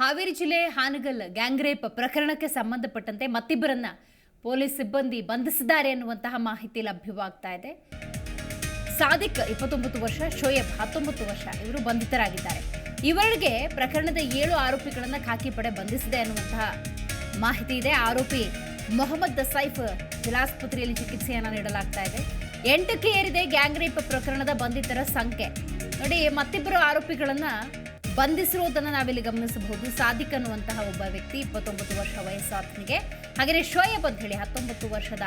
ಹಾವೇರಿ ಜಿಲ್ಲೆ ಹಾನಗಲ್ ಗ್ಯಾಂಗ್ರೇಪ್ ಪ್ರಕರಣಕ್ಕೆ ಸಂಬಂಧಪಟ್ಟಂತೆ ಮತ್ತಿಬ್ಬರನ್ನ ಪೊಲೀಸ್ ಸಿಬ್ಬಂದಿ ಬಂಧಿಸಿದ್ದಾರೆ ಎನ್ನುವಂತಹ ಮಾಹಿತಿ ಲಭ್ಯವಾಗ್ತಾ ಇದೆ. ಸಾದಿಕ್ ಇಪ್ಪತ್ತೊಂಬತ್ತು ವರ್ಷ, ಶೋಯಬ್ ಹತ್ತೊಂಬತ್ತು ವರ್ಷ ಇವರು ಬಂಧಿತರಾಗಿದ್ದಾರೆ. ಇವರಿಗೆ ಪ್ರಕರಣದ ಏಳು ಆರೋಪಿಗಳನ್ನ ಖಾಕಿ ಪಡೆ ಬಂಧಿಸಿದೆ ಅನ್ನುವಂತಹ ಮಾಹಿತಿ ಇದೆ. ಆರೋಪಿ ಮೊಹಮ್ಮದ್ ಸೈಫ್ ಜಿಲ್ಲಾಸ್ಪತ್ರೆಯಲ್ಲಿ ಚಿಕಿತ್ಸೆಯನ್ನ ನೀಡಲಾಗ್ತಾ ಇದೆ. ಎಂಟಕ್ಕೆ ಏರಿದೆ ಗ್ಯಾಂಗ್ರೇಪ್ ಪ್ರಕರಣದ ಬಂಧಿತರ ಸಂಖ್ಯೆ. ನೋಡಿ, ಮತ್ತಿಬ್ಬರು ಆರೋಪಿಗಳನ್ನ ಬಂಧಿಸಿರುವುದನ್ನು ನಾವಿಲ್ಲಿ ಗಮನಿಸಬಹುದು. ಸಾದಿಕ್ ಅನ್ನುವಂತಹ ಒಬ್ಬ ವ್ಯಕ್ತಿ ಇಪ್ಪತ್ತೊಂಬತ್ತು ವರ್ಷ ವಯಸ್ಸಾತನಿಗೆ ಹಾಗೆಯೇ ಶೋಯಬ್ ಅಂತ ಹೇಳಿ ಹತ್ತೊಂಬತ್ತು ವರ್ಷದ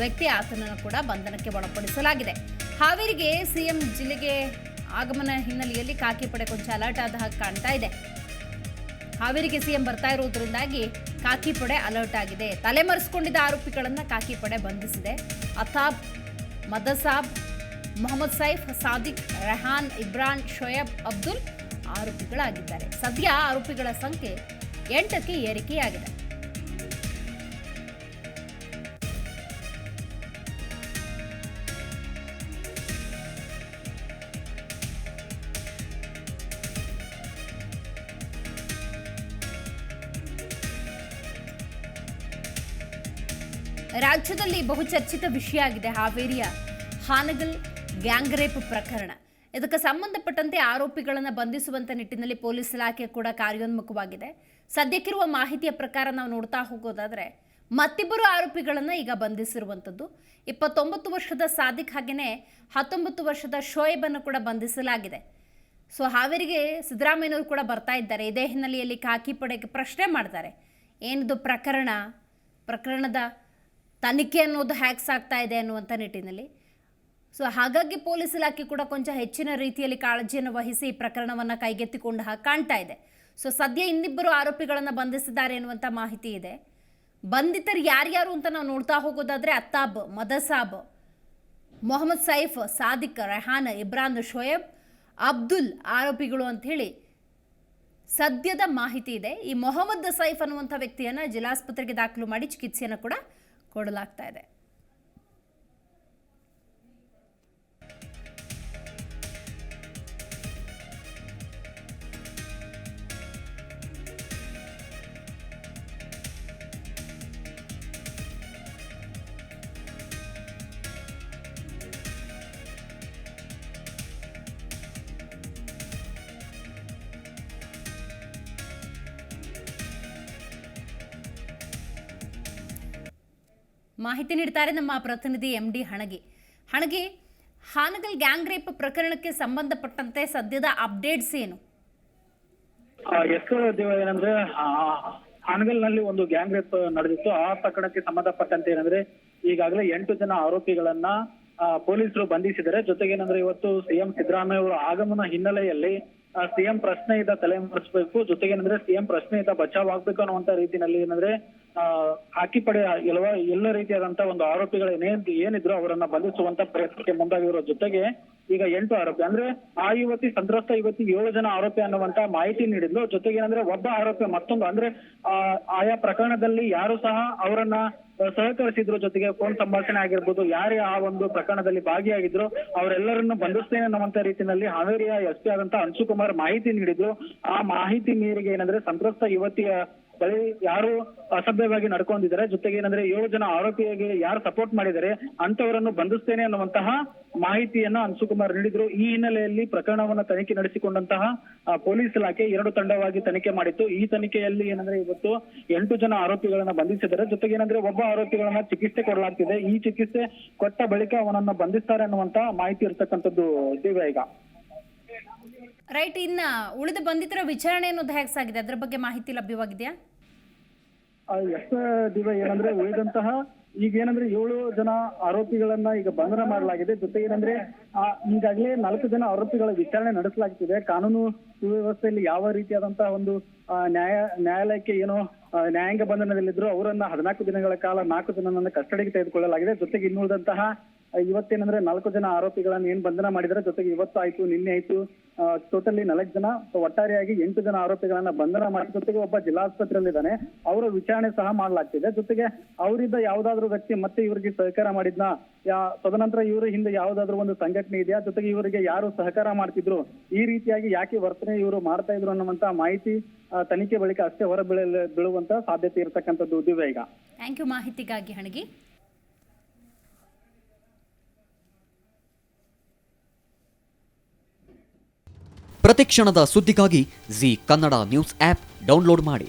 ವ್ಯಕ್ತಿ ಆತನನ್ನು ಕೂಡ ಬಂಧನಕ್ಕೆ ಒಳಪಡಿಸಲಾಗಿದೆ. ಹಾವೇರಿಗೆ ಸಿಎಂ ಜಿಲ್ಲೆಗೆ ಆಗಮನ ಹಿನ್ನೆಲೆಯಲ್ಲಿ ಖಾಕಿ ಪಡೆ ಕೊಂಚ ಅಲರ್ಟ್ ಆದ ಹಾಗೆ ಕಾಣ್ತಾ ಇದೆ. ಹಾವೇರಿಗೆ ಸಿಎಂ ಬರ್ತಾ ಇರುವುದರಿಂದಾಗಿ ಕಾಕಿ ಪಡೆ ಅಲರ್ಟ್ ಆಗಿದೆ. ತಲೆಮರೆಸಿಕೊಂಡಿದ್ದ ಆರೋಪಿಗಳನ್ನು ಕಾಕಿ ಪಡೆ ಬಂಧಿಸಿದೆ. ಅತಾಬ್, ಮದಸಾಬ್, ಮೊಹಮ್ಮದ್ ಸೈಫ್, ಸಾದಿಕ್, ರೆಹಾನ್, ಇಬ್ರಾನ್, ಶೋಯಬ್, ಅಬ್ದುಲ್ ಆರೋಪಿಗಳಾಗಿದ್ದಾರೆ. ಸದ್ಯ ಆರೋಪಿಗಳ ಸಂಖ್ಯೆ ಎಂಟಕ್ಕೆ ಏರಿಕೆಯಾಗಿದೆ. ರಾಜ್ಯದಲ್ಲಿ ಬಹುಚರ್ಚಿತ ವಿಷಯ ಆಗಿದೆ. ಹಾವೇರಿಯ ಹಾನಗಲ್ ಗ್ಯಾಂಗ್ರೇಪ್ ಪ್ರಕರಣ. ಇದಕ್ಕೆ ಸಂಬಂಧಪಟ್ಟಂತೆ ಆರೋಪಿಗಳನ್ನು ಬಂಧಿಸುವಂತ ನಿಟ್ಟಿನಲ್ಲಿ ಪೊಲೀಸ್ ಇಲಾಖೆ ಕೂಡ ಕಾರ್ಯೋನ್ಮುಖವಾಗಿದೆ. ಸದ್ಯಕ್ಕಿರುವ ಮಾಹಿತಿಯ ಪ್ರಕಾರ ನಾವು ನೋಡ್ತಾ ಹೋಗೋದಾದ್ರೆ, ಮತ್ತಿಬ್ಬರು ಆರೋಪಿಗಳನ್ನು ಈಗ ಬಂಧಿಸಿರುವಂಥದ್ದು. ಇಪ್ಪತ್ತೊಂಬತ್ತು ವರ್ಷದ ಸಾದಿಕ್ ಹಾಗೆಯೇ ಹತ್ತೊಂಬತ್ತು ವರ್ಷದ ಶೋಯಬ್ ಅನ್ನು ಕೂಡ ಬಂಧಿಸಲಾಗಿದೆ. ಸೊ, ಹಾವೇರಿಗೆ ಸಿದ್ದರಾಮಯ್ಯನವರು ಕೂಡ ಬರ್ತಾ ಇದ್ದಾರೆ. ಇದೇ ಹಿನ್ನೆಲೆಯಲ್ಲಿ ಖಾಕಿ ಪಡೆಗೆ ಪ್ರಶ್ನೆ ಮಾಡ್ತಾರೆ. ಏನಿದು ಪ್ರಕರಣ? ಪ್ರಕರಣದ ತನಿಖೆ ಅನ್ನೋದು ಹ್ಯಾಕ್ಸ್ ಆಗ್ತಾ ಇದೆ ಅನ್ನುವಂಥ ನಿಟ್ಟಿನಲ್ಲಿ. ಸೊ ಹಾಗಾಗಿ ಪೊಲೀಸ್ ಇಲಾಖೆ ಕೂಡ ಕೊಂಚ ಹೆಚ್ಚಿನ ರೀತಿಯಲ್ಲಿ ಕಾಳಜಿಯನ್ನು ವಹಿಸಿ ಈ ಪ್ರಕರಣವನ್ನು ಕೈಗೆತ್ತಿಕೊಂಡ ಕಾಣ್ತಾ ಇದೆ. ಸೊ ಸದ್ಯ ಇನ್ನಿಬ್ಬರು ಆರೋಪಿಗಳನ್ನು ಬಂಧಿಸಿದ್ದಾರೆ ಎನ್ನುವಂಥ ಮಾಹಿತಿ ಇದೆ. ಬಂಧಿತರು ಯಾರ್ಯಾರು ಅಂತ ನಾವು ನೋಡ್ತಾ ಹೋಗೋದಾದ್ರೆ ಅತ್ತಾಬ್, ಮದಸಾಬ್, ಮೊಹಮ್ಮದ್ ಸೈಫ್, ಸಾದಿಕ್, ರೆಹಾನ್, ಇಬ್ರಾನ್, ಶೋಯಬ್, ಅಬ್ದುಲ್ ಆರೋಪಿಗಳು ಅಂತ ಹೇಳಿ ಸದ್ಯದ ಮಾಹಿತಿ ಇದೆ. ಈ ಮೊಹಮ್ಮದ್ ಸೈಫ್ ಅನ್ನುವಂಥ ವ್ಯಕ್ತಿಯನ್ನು ಜಿಲ್ಲಾಸ್ಪತ್ರೆಗೆ ದಾಖಲು ಮಾಡಿ ಚಿಕಿತ್ಸೆಯನ್ನು ಕೂಡ ಕೊಡಲಾಗ್ತಾ ಇದೆ. ಮಾಹಿತಿ ನೀಡ್ತಾರೆ ನಮ್ಮ ಪ್ರತಿನಿಧಿ M D Hanagi. Hanagi Hanagal gang rape ಪ್ರಕರಣಕ್ಕೆ ಸಂಬಂಧಪಟ್ಟಂತೆ ಸದ್ಯದ ಅಪ್ಡೇಟ್ಸ್ ಏನು? ಏನಂದ್ರೆ ಆ, ಹಾನಗಲ್ನಲ್ಲಿ ಒಂದು ಗ್ಯಾಂಗ್ ರೇಪ್ ನಡೆದಿತ್ತು. ಆ ಪ್ರಕರಣಕ್ಕೆ ಸಂಬಂಧಪಟ್ಟಂತೆ ಏನಂದ್ರೆ ಈಗಾಗಲೇ ಎಂಟು ಜನ ಆರೋಪಿಗಳನ್ನ ಪೊಲೀಸರು ಬಂಧಿಸಿದರೆ ಜೊತೆಗೆ ಏನಂದ್ರೆ ಇವತ್ತು ಸಿಎಂ ಸಿದ್ದರಾಮಯ್ಯ ಅವರ ಆಗಮನ ಹಿನ್ನೆಲೆಯಲ್ಲಿ ಸಿಎಂ ಪ್ರಶ್ನೆಯಿಂದ ತಲೆ ಮರೆಸಬೇಕು ಜೊತೆಗೆ ಏನಂದ್ರೆ ಸಿಎಂ ಪ್ರಶ್ನೆಯಿಂದ ಬಚಾವ್ ಆಗ್ಬೇಕು ಅನ್ನುವಂತ ರೀತಿನಲ್ಲಿ ಏನಂದ್ರೆ ಹಾಕಿ ಪಡೆ ಎಲ್ಲ ಎಲ್ಲ ರೀತಿಯಾದಂತ ಒಂದು ಆರೋಪಿಗಳು ಏನೇ ಏನಿದ್ರು ಅವರನ್ನ ಬಂಧಿಸುವಂತ ಪ್ರಯತ್ನಕ್ಕೆ ಮುಂದಾಗಿರೋ ಜೊತೆಗೆ ಈಗ ಎಂಟು ಆರೋಪಿ, ಅಂದ್ರೆ ಆ ಯುವತಿ ಸಂತ್ರಸ್ತ ಯುವತಿ ಏಳು ಜನ ಆರೋಪಿ ಅನ್ನುವಂತ ಮಾಹಿತಿ ನೀಡಿದ್ಲು. ಜೊತೆಗೆ ಏನಂದ್ರೆ ಒಬ್ಬ ಆರೋಪಿ ಮತ್ತೊಂದು, ಅಂದ್ರೆ, ಆ, ಆಯಾ ಪ್ರಕರಣದಲ್ಲಿ ಯಾರು ಸಹ ಅವರನ್ನ ಸಹಕರಿಸಿದ್ರು ಜೊತೆಗೆ ಫೋನ್ ಸಂಭಾಷಣೆ ಆಗಿರ್ಬೋದು, ಯಾರೇ ಆ ಒಂದು ಪ್ರಕರಣದಲ್ಲಿ ಭಾಗಿಯಾಗಿದ್ರು, ಅವರೆಲ್ಲರನ್ನು ಬಂಧಿಸ್ತೇನೆ ಅನ್ನುವಂತ ರೀತಿಯಲ್ಲಿ ಹಾವೇರಿಯ ಎಸ್ ಪಿ ಆದಂತ ಅಂಶುಕುಮಾರ್ ಮಾಹಿತಿ ನೀಡಿದ್ರು. ಆ ಮಾಹಿತಿ ಮೇರೆಗೆ ಏನಂದ್ರೆ ಸಂತ್ರಸ್ತ ಯುವತಿಯ ಬಳಿ ಯಾರು ಅಸಭ್ಯವಾಗಿ ನಡ್ಕೊಂಡಿದ್ದಾರೆ, ಜೊತೆಗೆ ಏನಂದ್ರೆ ಏಳು ಜನ ಆರೋಪಿಯಾಗಿ ಯಾರು ಸಪೋರ್ಟ್ ಮಾಡಿದ್ದಾರೆ ಅಂತವರನ್ನು ಬಂಧಿಸ್ತೇನೆ ಅನ್ನುವಂತಹ ಮಾಹಿತಿಯನ್ನ ಅನ್ಸುಕುಮಾರ್ ನೀಡಿದ್ರು. ಈ ಹಿನ್ನೆಲೆಯಲ್ಲಿ ಪ್ರಕರಣವನ್ನ ತನಿಖೆ ನಡೆಸಿಕೊಂಡಂತಹ ಪೊಲೀಸ್ ಇಲಾಖೆ ಎರಡು ತಂಡವಾಗಿ ತನಿಖೆ ಮಾಡಿತ್ತು. ಈ ತನಿಖೆಯಲ್ಲಿ ಏನಂದ್ರೆ ಇವತ್ತು ಎಂಟು ಜನ ಆರೋಪಿಗಳನ್ನ ಬಂಧಿಸಿದ್ದಾರೆ. ಜೊತೆಗೆ ಏನಂದ್ರೆ ಒಬ್ಬ ಆರೋಪಿಗಳನ್ನ ಚಿಕಿತ್ಸೆ ಕೊಡಲಾಗ್ತಿದೆ. ಈ ಚಿಕಿತ್ಸೆ ಕೊಟ್ಟ ಬಳಿಕ ಅವನನ್ನ ಬಂಧಿಸ್ತಾರೆ ಅನ್ನುವಂತಹ ಮಾಹಿತಿ ಇರ್ತಕ್ಕಂಥದ್ದು ದಿವ್ಯ ರೈಟ್ ಇನ್ನ ಉಳಿದ ಬಂಧಿತರ ವಿಚಾರಣೆ ಅನ್ನೋದು ಹೇಗೆ ಸಾಗಿದೆ? ಅದರ ಬಗ್ಗೆ ಮಾಹಿತಿ ಲಭ್ಯವಾಗಿದೆಯಾ? ಎಸ್ ದಿವ ಏನಂದ್ರೆ ಉಳಿದಂತಹ ಈಗ ಏನಂದ್ರೆ ಏಳು ಜನ ಆರೋಪಿಗಳನ್ನ ಈಗ ಬಂಧನ ಮಾಡಲಾಗಿದೆ. ಜೊತೆಗೆ ಏನಂದ್ರೆ ಆ, ಈಗಾಗಲೇ ನಾಲ್ಕು ಜನ ಆರೋಪಿಗಳ ವಿಚಾರಣೆ ನಡೆಸಲಾಗ್ತಿದೆ. ಕಾನೂನು ಸುವ್ಯವಸ್ಥೆಯಲ್ಲಿ ಯಾವ ರೀತಿಯಾದಂತಹ ಒಂದು ನ್ಯಾಯ, ನ್ಯಾಯಾಲಯಕ್ಕೆ ಏನೋ ನ್ಯಾಯಾಂಗ ಬಂಧನದಲ್ಲಿದ್ರು ಅವರನ್ನ ಹದಿನಾಲ್ಕು ದಿನಗಳ ಕಾಲ ನಾಲ್ಕು ಜನರನ್ನ ಕಸ್ಟಡಿಗೆ ತೆಗೆದುಕೊಳ್ಳಲಾಗಿದೆ. ಜೊತೆಗೆ ಇನ್ನುಳಿದಂತಹ ಇವತ್ತೇನಂದ್ರೆ ನಾಲ್ಕು ಜನ ಆರೋಪಿಗಳನ್ನ ಏನ್ ಬಂಧನ ಮಾಡಿದರೆ, ಜೊತೆಗೆ ಇವತ್ತು ಆಯ್ತು ನಿನ್ನೆ ಆಯ್ತು ಟೋಟಲಿ ನಾಲ್ಕು ಜನ, ಒಟ್ಟಾರೆಯಾಗಿ ಎಂಟು ಜನ ಆರೋಪಿಗಳನ್ನ ಬಂಧನ ಮಾಡಿ, ಜೊತೆಗೆ ಒಬ್ಬ ಜಿಲ್ಲಾಸ್ಪತ್ರೆಯಲ್ಲಿದ್ದಾನೆ. ಅವರ ವಿಚಾರಣೆ ಸಹ ಮಾಡಲಾಗ್ತಿದೆ. ಜೊತೆಗೆ ಅವರಿಂದ ಯಾವ್ದಾದ್ರು ವ್ಯಕ್ತಿ ಮತ್ತೆ ಇವರಿಗೆ ಸಹಕಾರ ಮಾಡಿದ್ನ ತದನಂತರ ಇವರು ಹಿಂದೆ ಯಾವ್ದಾದ್ರು ಒಂದು ಸಂಘಟನೆ ಇದೆಯಾ? ಜೊತೆಗೆ ಇವರಿಗೆ ಯಾರು ಸಹಕಾರ ಮಾಡ್ತಿದ್ರು? ಈ ರೀತಿಯಾಗಿ ಯಾಕೆ ವರ್ತನೆ ಇವರು ಮಾಡ್ತಾ ಇದ್ರು ಅನ್ನುವಂತ ಮಾಹಿತಿ ತನಿಖೆ ಬಳಿಕ ಅಷ್ಟೇ ಹೊರ ಬೀಳುವಂತ ಸಾಧ್ಯತೆ ಇರತಕ್ಕಂಥದ್ದು ದಿವ್ಯ ಈಗ. ಥ್ಯಾಂಕ್ ಯು ಮಾಹಿತಿಗಾಗಿ ಹಣಗಿ. ಪ್ರತಿಕ್ಷಣದ ಸುದ್ದಿಗಾಗಿ Zee Kannada news app download ಮಾಡಿ.